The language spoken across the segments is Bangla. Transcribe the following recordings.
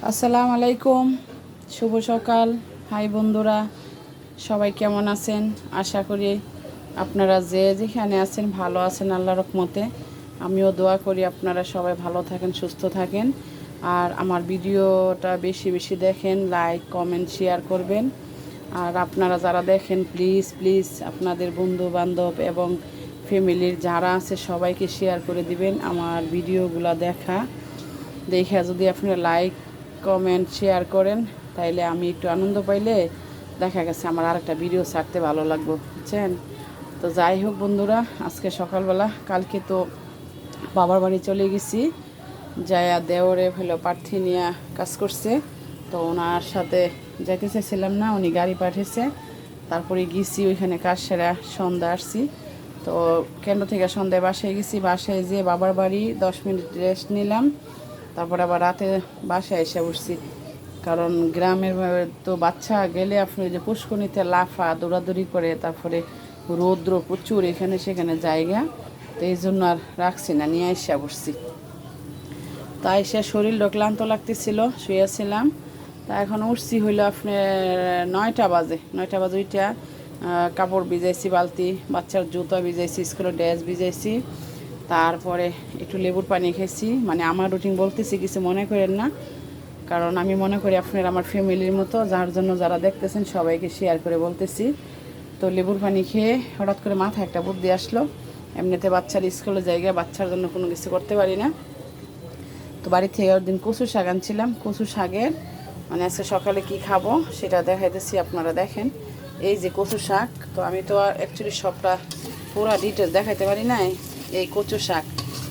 আসসালামু আলাইকুম। শুভ সকাল। হাই বন্ধুরা, সবাই কেমন আছেন? আশা করি আপনারা যে যেখানে আছেন ভালো আছেন আল্লাহ রকমতে আমিও দোয়া করি আপনারা সবাই ভালো থাকেন, সুস্থ থাকেন। আর আমার ভিডিওটা বেশি বেশি দেখেন লাইক কমেন্ট শেয়ার করবেন। আর আপনারা যারা দেখেন প্লিজ প্লিজ আপনাদের বন্ধু বান্ধব এবং ফ্যামিলির যারা আছে সবাইকে শেয়ার করে দিবেন আমার ভিডিওগুলো দেখা। দেখে যদি আপনারা লাইক কমেন্ট শেয়ার করেন, তাইলে আমি একটু আনন্দ পাইলে দেখা গেছে আমার আরেকটা ভিডিও ছাড়তে ভালো লাগবে, বুঝছেন? তো যাই হোক বন্ধুরা, আজকে সকালবেলা, কালকে তো বাবার বাড়ি চলে গেছি, যায়া দেওরে হলো প্রার্থী নিয়ে কাজ করছে, তো ওনার সাথে যাইতে চাইছিলাম না, উনি গাড়ি পাঠিয়েছে, তারপরে গেছি ওইখানে কাজ সেরা সন্ধ্যা আসছি, তো কেন্দ্র থেকে সন্ধ্যায় বাসায় গেছি, বাসায় যেয়ে বাবার বাড়ি দশ মিনিট রেস্ট নিলাম তারপর আবার রাতে বাসায় এসে উঠছি। কারণ গ্রামের তো বাচ্চা গেলে আপনি ওই যে পুষ্কনিতে লাফা, দৌড়াদৌড়ি করে, তারপরে রৌদ্র প্রচুর এখানে সেখানে জায়গা। তো এই জন্য আর রাখছি না, নিয়ে এসে উঠছি তাই সে শরীরটা ক্লান্ত লাগতেছিল, শুয়েছিলাম। তা এখন উঠছি হইল আপনার নয়টা বাজে নয়টা বাজে ওইটা কাপড় ভিজাইছি, বালতি, বাচ্চার জুতো ভিজাইছি, স্কুলের ড্রেস ভিজাইছি। তারপরে একটু লেবুর পানি খেয়েছি। মানে আমার রুটিন বলতেছি, কিছু মনে করেন না। কারণ আমি মনে করি আপনার আমার ফ্যামিলির মতো, যার জন্য যারা দেখতেছেন সবাইকে শেয়ার করে বলতেছি। তো লেবুর পানি খেয়ে হঠাৎ করে মাথায় একটা বুদ্ধি আসলো। এমনিতে বাচ্চার স্কুলের জায়গায় বাচ্চার জন্য কোনো কিছু করতে পারি না। তো বাড়ি থেকে ওর দিন কচু শাক আনছিলাম। কচু শাকের মানে আজকে সকালে কি খাব সেটা দেখাইতেছি, আপনারা দেখেন। এই যে কচু শাক, তো আমি তো অ্যাকচুয়ালি সবটা পুরা ডিটেলস দেখাইতে পারি নাই। এই কচু শাক,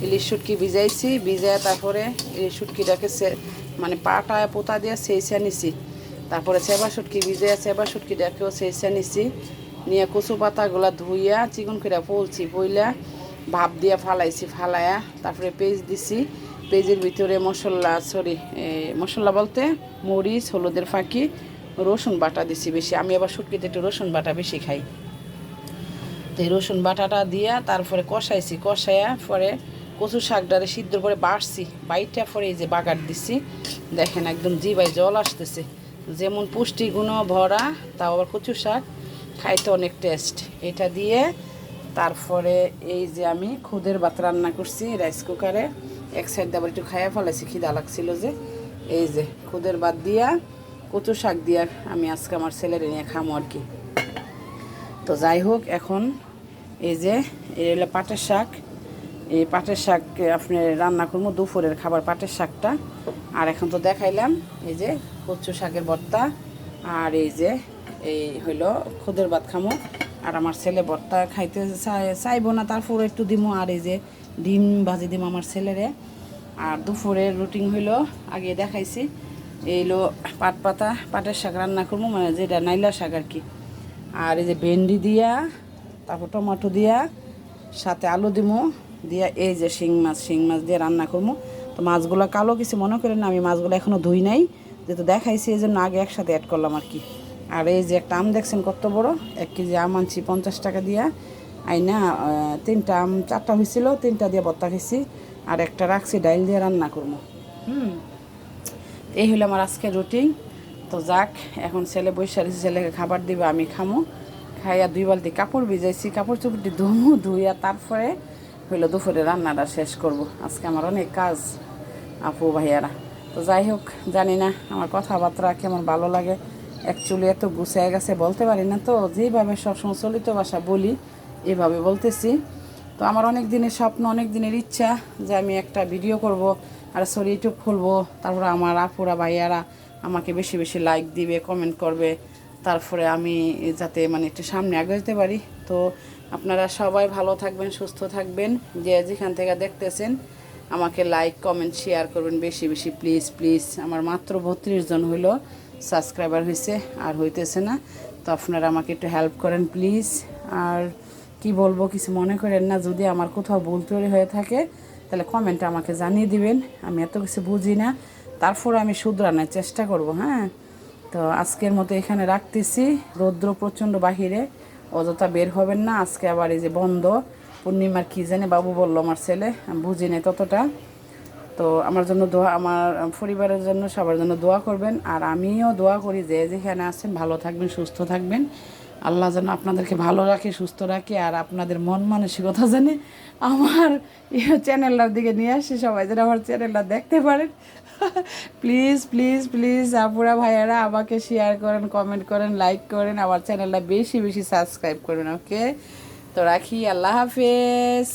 ইলিশ শুটকি ভিজাইছি, ভিজায় তারপরে ইলিশ শুটকিটাকে মানে পাটা পোতা দিয়ে সেইসা নিছি। তারপরে সেবা শুটকি ভিজাইয়া সেবা শুটকিটাকেও সেইসা নিছি। নিয়ে কচু পাতাগুলা ধুইয়া চিকন করে পলছি পইলা ভাপ দিয়া ফালাইছি, ফালাইয়া তারপরে পেজ দিছি। পেজের ভিতরে মশলা, সরি মশলা বলতে মরিচ, হলুদের ফাঁকি, রসুন বাটা দিছি বেশি। আমি আবার শুটকিতে একটু রসুন বাটা বেশি খাই। তো রসুন বাটাটা দিয়া তারপরে কষাইছি, কষাইয়া পরে কচু শাকটারে সিদ্ধ করে বাড়ছি বাইটটা পরে এই যে বাগার দিছি। দেখেন একদম জিবাই জল আসতেছে। যেমন পুষ্টিগুণ ভরা, তাও আবার কচু শাক, খাইতে অনেক টেস্ট এটা দিয়ে তারপরে এই যে আমি খুদের ভাত রান্না করছি রাইস কুকারে এক সাইড আবার একটু খাইয়া ফেলাইছি, খিদা লাগছিল যে। এই যে খুদের ভাত দিয়া কচু শাক দিয়া আমি আজকে আমার ছেলের নিয়ে খামো আর কি। তো যাই হোক, এখন এই যে, এই হলো পাটের শাক। এই পাটের শাক আপনি রান্না করব দুপুরের খাবার পাটের শাকটা। আর এখন তো দেখাইলাম, এই যে কচু শাকের ভর্তা। আর এই যে, এই হইল খুদের ভাত খামো। আর আমার ছেলে ভর্তা খাইতে চাই চাইব না, তারপরে একটু দিমো। আর এই যে ডিম ভাজি দিম আমার ছেলেরে। আর দুপুরের রুটিন হইল, আগে দেখাইছি। এইলো পাট পাতা, পাটের শাক রান্না করব মানে যেটা নাইলা শাক আর কি। আর এই যে ভেন্ডি দিয়া তারপর টমেটো দিয়া সাথে আলু দিমু দিয়া এই যে শিং মাছ শিং মাছ দিয়ে রান্না করব তো মাছগুলো কালো কিছু মনে করেন না আমি মাছগুলো এখনও ধুই নাই যেহেতু দেখাইছি এই জন্য আগে একসাথে অ্যাড করলাম আর কি। আর এই যে একটা আম দেখছেন কত বড় এক কেজি আম আনছি পঞ্চাশ টাকা দিয়া। আইনা তিনটা আম চারটা হয়েছিল তিনটা দিয়ে বত্তা খেয়েছি আর একটা রাখছি ডাইল দিয়ে রান্না করব হুম। এই হলো আমার আজকের রুটিন তো যাক, এখন ছেলে বৈশা রয়েছে ছেলেকে খাবার দিবে, আমি খামো। খাইয়া দুই বালতি কাপড় ভিজাইছি, কাপড় চোপড়টি ধুমু, ধুইয়া তারপরে হইল দুপুরে রান্নাটা শেষ করব। আজকে আমার অনেক কাজ, আপু, ভাইয়ারা। তো যাই হোক, জানি না আমার কথাবার্তা কেমন ভালো লাগে। অ্যাকচুয়ালি এত গুছিয়ে গেছে, বলতে পারি না তো। যেভাবে সবসময় চলিত ভাষা বলি, এভাবে বলতেছি। তো আমার অনেক দিনের স্বপ্ন, অনেক দিনের ইচ্ছা যে আমি একটা ভিডিও করব, আর সরি ইউটিউব খুলবো। তারপরে আমার আপুরা, ভাইয়ারা আমাকে বেশি বেশি লাইক দিবে কমেন্ট করবে। তারপরে আমি যাতে মানে একটু সামনে আগে যেতে পারি। তো আপনারা সবাই ভালো থাকবেন, সুস্থ থাকবেন। যে যেখান থেকে দেখতেছেন, আমাকে লাইক কমেন্ট শেয়ার করবেন বেশি বেশি। প্লিজ প্লিজ আমার মাত্র বত্রিশ জন হইল সাবস্ক্রাইবার হয়েছে আর হইতেছে না। তো আপনারা আমাকে একটু হেল্প করেন প্লিজ আর কি বলব, কিছু মনে করেন না। যদি আমার কোথাও ভুল তৈরি হয়ে থাকে, তাহলে কমেন্টে আমাকে জানিয়ে দিবেন। আমি এত কিছু বুঝি না। তারপর আমি শুধরানোর চেষ্টা করব হ্যাঁ? তো আজকের মতো এখানে রাখতেছি। রৌদ্র প্রচণ্ড বাহিরে, অযথা বের হবেন না। আজকে আবার এই যে বন্ধ, পূর্ণিমার কী জানে বাবু বলল আমার ছেলে বুঝি নাই ততটা। তো আমার জন্য দোয়া, আমার পরিবারের জন্য সবার জন্য দোয়া করবেন। আর আমিও দোয়া করি যে যেখানে আছেন, ভালো থাকবেন, সুস্থ থাকবেন। আল্লাহ যেন আপনাদেরকে ভালো রাখে, সুস্থ রাখে। আর আপনাদের মন মানসিকতা জানে আমার ইয়ে চ্যানেলটার দিকে নিয়ে আসে সবাই, যেন আমার চ্যানেলটা দেখতে পারেন। প্লিজ প্লিজ প্লিজ আপুরা ভাইয়ারা, আমাকে শেয়ার করেন কমেন্ট করেন লাইক করেন, আমার চ্যানেলটা বেশি বেশি সাবস্ক্রাইব করবেন ওকে তো রাখি, আল্লাহ হাফেজ।